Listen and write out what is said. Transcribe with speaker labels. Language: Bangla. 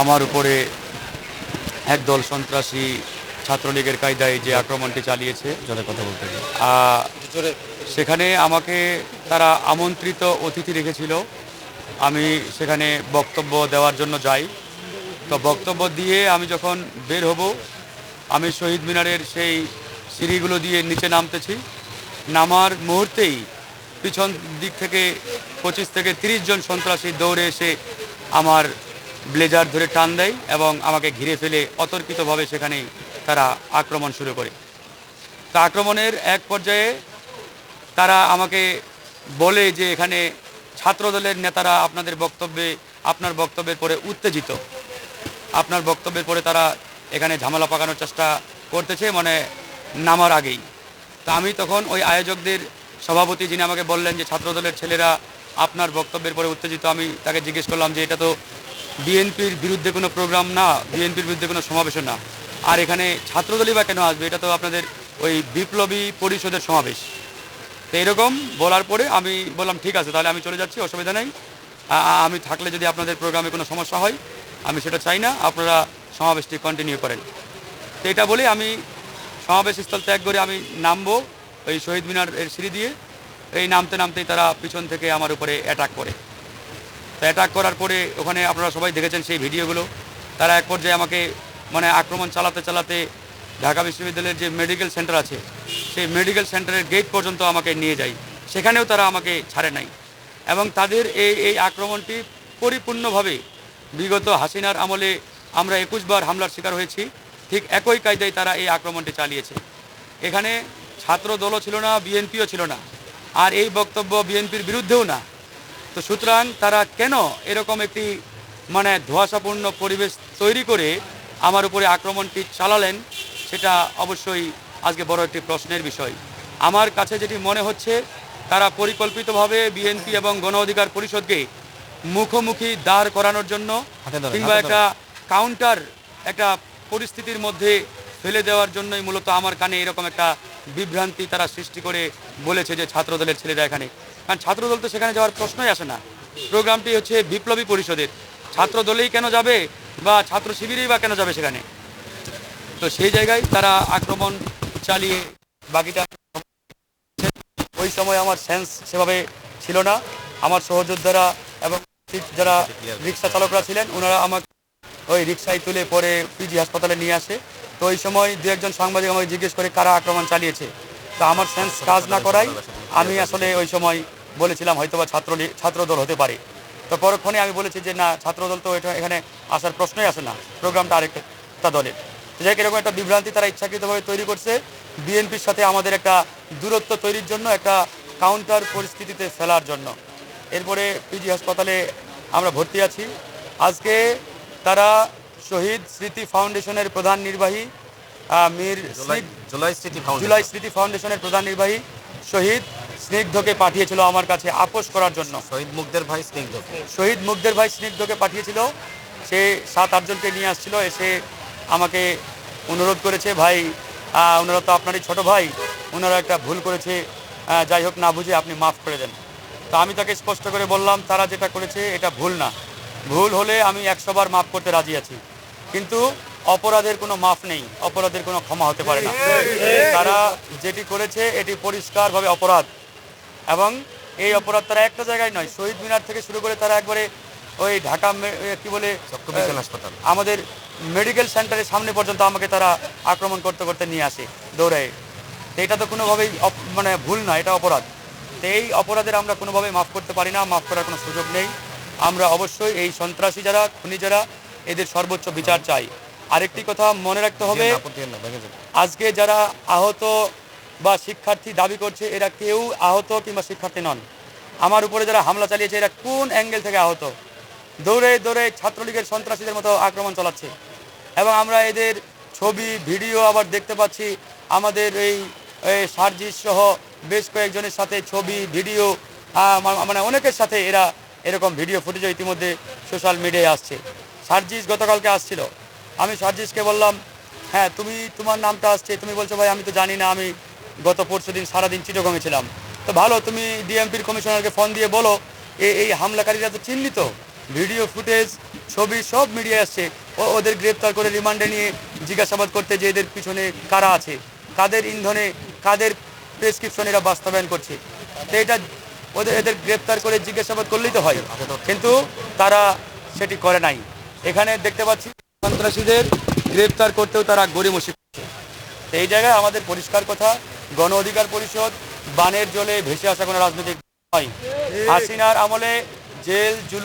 Speaker 1: আমার উপরে একদল সন্ত্রাসী ছাত্রলীগের কায়দায় যে আক্রমণটি চালিয়েছে
Speaker 2: জোরে কথা বলতে।
Speaker 1: সেখানে আমাকে তারা আমন্ত্রিত অতিথি রেখেছিল। আমি সেখানে বক্তব্য দেওয়ার জন্য যাই। তো বক্তব্য দিয়ে আমি যখন বের হব আমি শহীদ মিনারের সেই সিঁড়িগুলো দিয়ে নিচে নামতেছি। নামার মুহূর্তেই পিছন দিক থেকে পঁচিশ থেকে তিরিশ জন সন্ত্রাসী দৌড়ে এসে আমার ব্লেজার ধরে টান দেয় এবং আমাকে ঘিরে ফেলে অতর্কিতভাবে সেখানে তারা আক্রমণ শুরু করে। তা আক্রমণের এক পর্যায়ে তারা আমাকে বলে যে, এখানে ছাত্রদলের নেতারা আপনাদের বক্তব্যে, আপনার বক্তব্যের পরে উত্তেজিত। আপনার বক্তব্যের পরে তারা এখানে ঝামেলা পাকানোর চেষ্টা করতেছে মানে নামার আগেই। তা আমি তখন ওই আয়োজকদের সভাপতি যিনি আমাকে বললেন যে, ছাত্রদলের ছেলেরা আপনার বক্তব্যের পরে উত্তেজিত, আমি তাকে জিজ্ঞেস করলাম যে, এটা তো বিএনপির বিরুদ্ধে কোনো প্রোগ্রাম না, বিএনপির বিরুদ্ধে কোনো সমাবেশও না। আর এখানে ছাত্রদলই বা কেন আসবে, এটা তো আপনাদের ওই বিপ্লবী পরিষদের সমাবেশ। তো এরকম বলার পরে আমি বললাম, ঠিক আছে, তাহলে আমি চলে যাচ্ছি, অসুবিধা নেই। আমি থাকলে যদি আপনাদের প্রোগ্রামে কোনো সমস্যা হয়, আমি সেটা চাই না, আপনারা সমাবেশটি কন্টিনিউ করেন। তো এটা বলে আমি সমাবেশ স্থল ত্যাগ করে আমি নামবো ওই শহীদ মিনার এর সিঁড়ি দিয়ে। এই নামতে, নামতেই তারা পিছন থেকে আমার উপরে অ্যাটাক করে। তো অ্যাটাক করার পরে ওখানে আপনারা সবাই দেখেছেন সেই ভিডিওগুলো। তারা এক পর্যায়ে আমাকে মানে আক্রমণ চালাতে চালাতে ঢাকা বিশ্ববিদ্যালয়ের যে মেডিকেল সেন্টার আছে, সেই মেডিকেল সেন্টারের গেট পর্যন্ত আমাকে নিয়ে যায়। সেখানেও তারা আমাকে ছাড়ে নাই। এবং তাদের এই এই আক্রমণটি পরিপূর্ণভাবে বিগত হাসিনার আমলে আমরা একুশবার হামলার শিকার হয়েছি। ঠিক একই কায়দায় তারা এই আক্রমণটি চালিয়েছে। এখানে ছাত্র দলও ছিল না, বিএনপিও ছিল না। আর এই বক্তব্য বিএনপির বিরুদ্ধেও না। তো সুতরাং তারা কেন এরকম একটি মানে ধোঁয়াশাপূর্ণ পরিবেশ তৈরি করে আমার উপরে আক্রমণটি চালালেন সেটা অবশ্যই আজকে বড় একটি প্রশ্নের বিষয়। আমার কাছে যেটি মনে হচ্ছে তারা পরিকল্পিতভাবে বিএনপি এবং গণ অধিকার পরিষদকে মুখোমুখি দাঁড় করানোর জন্য কিংবা একটা কাউন্টার একটা পরিস্থিতির মধ্যে ফেলে দেওয়ার জন্যই মূলত আমার কানে এরকম একটা বিভ্রান্তি তারা সৃষ্টি করে বলেছে যে ছাত্রদলের ছেলেরা এখানে। কারণ ছাত্রদল তো সেখানে যাওয়ার প্রশ্নই আসে না। প্রোগ্রামটি হচ্ছে বিপ্লবী পরিষদের। ছাত্রদলেই কেন যাবে বা ছাত্র শিবিরেই বা কেন যাবে সেখানে? তো সেই জায়গায় তারা আক্রমণ চালিয়ে বাকিটা ওই সময় আমার সেন্স সেভাবে ছিল না। আমার সহযোদ্ধারা এবং যারা রিক্সা চালকরা ছিলেন, ওনারা আমাকে ওই রিক্সায় তুলে পরে পিজি হাসপাতালে নিয়ে আসে। তো ওই সময় দু একজন সাংবাদিক আমাকে জিজ্ঞেস করে কারা আক্রমণ চালিয়েছে। তো আমার সেন্স কাজ না করাই আমি আসলে ওই সময় বলেছিলাম হয়তোবা ছাত্র ছাত্রদল হতে পারে। তো পরক্ষণে আমি বলেছি যে না, ছাত্রদল তো এটা এখানে আসার প্রশ্নই আসে না, প্রোগ্রামটা আরেকটা দলের। যাই এরকম একটা বিভ্রান্তি তারা ইচ্ছাকৃতভাবে তৈরি করছে। বিএনপির সাথে আমাদের একটা দূরত্ব তৈরির জন্য, একটা কাউন্টার পরিস্থিতিতে ফেলার জন্য। এরপরে পিজি হাসপাতালে আমরা ভর্তি আছি। আজকে তারা শহীদ স্মৃতি ফাউন্ডেশনের প্রধান নির্বাহী মীর
Speaker 2: জুলাই স্মৃতি
Speaker 1: জুলাই স্মৃতি ফাউন্ডেশনের প্রধান নির্বাহী শহীদ স্নিগ্ধকে পাঠিয়েছিল আমার কাছে আপোষ করার জন্য।
Speaker 2: শহীদ মুগ্ধের ভাই স্নিগ্ধ
Speaker 1: শহীদ মুগ্ধের ভাই স্নিগ্ধকে পাঠিয়েছিল সে সাত আটজনকে নিয়ে আসছিল এসে আমাকে অনুরোধ করেছে ভাই ওনারা তো আপনারই ছোট ভাই ওনারা একটা ভুল করেছে যাই হোক না বুঝে আপনি মাফ করে দেন। তো আমি তাকে স্পষ্ট করে বললাম তারা যেটা করেছে এটা ভুল না। ভুল হলে আমি একশোবার মাফ করতে রাজি আছি। কিন্তু অপরাধের কোনো মাফ নেই অপরাধের কোনো ক্ষমা হতে পারে না। তারা যেটি করেছে এটি পরিষ্কারভাবে অপরাধ। এবং এই অপরাধ তারা একটা জায়গায় নয় শহীদ মিনার থেকে শুরু করে তারা একবারে ওই ঢাকা কি বলে
Speaker 2: হাসপাতাল।
Speaker 1: আমাদের মেডিকেল সেন্টারের সামনে পর্যন্ত আমাকে তারা আক্রমণ করতে করতে নিয়ে আসে দৌড়ায়। তো এটা তো কোনোভাবেই মানে ভুল না এটা অপরাধ। তো এই অপরাধের আমরা কোনোভাবেই মাফ করতে পারি না মাফ করার কোনো সুযোগ নেই। আমরা অবশ্যই এই সন্ত্রাসী যারা খুনি যারা এদের সর্বোচ্চ বিচার চাই। আরেকটি কথা মনে রাখতে হবে। আজকে যারা আহত বা শিক্ষার্থী দাবি করছে এরা কেউ আহত কিংবা শিক্ষার্থী নন। আমার উপরে যারা হামলা চালিয়েছে এরা কোন অ্যাঙ্গেল থেকে আহত? দৌড়ে দৌড়ে ছাত্রলীগের সন্ত্রাসীদের মতো আক্রমণ চালাচ্ছে। এবং আমরা এদের ছবি ভিডিও আবার দেখতে পাচ্ছি। আমাদের এই সার্জিস সহ বেশ কয়েকজনের সাথে ছবি ভিডিও মানে অনেকের সাথে এরা এরকম ভিডিও ফুটেজ ইতিমধ্যে সোশ্যাল মিডিয়ায় আসছে। সার্জিস গতকালকে আসছিল। আমি সার্জিসকে বললাম হ্যাঁ তুমি, তোমার নামটা আসছে। তুমি বলছো, ভাই, আমি তো জানি না, আমি গত পরশু দিন সারাদিন চিটগঙ্গে ছিলাম। তো ভালো, তুমি ডিএমপির কমিশনারকে ফোন দিয়ে বলো, এ- এই হামলাকারীরা তো চিহ্নিত। ভিডিও, ফুটেজ, ছবি সব মিডিয়ায় আসছে। ও, ওদের গ্রেপ্তার করে রিমান্ডে নিয়ে জিজ্ঞাসাবাদ করতে যে এদের পিছনে কারা আছে, কাদের ইন্ধনে, কাদের প্রেসক্রিপশন এরা বাস্তবায়ন করছে। তো এটা ওদের, এদের গ্রেপ্তার করে জিজ্ঞাসাবাদ করলেই তো হয়। কিন্তু তারা সেটি করে নাই। এখানে দেখতে পাচ্ছি সন্ত্রাসীদের গ্রেপ্তার করতেও তারা গড়িমসি করছে। এই জায়গায় আমাদের পরিষ্কার কথা গণ অধিকার পরিষদ বানের জলে ভেসে আসা কোনো রাজনৈতিক নয়। হাসিনার আমলে জেল জুল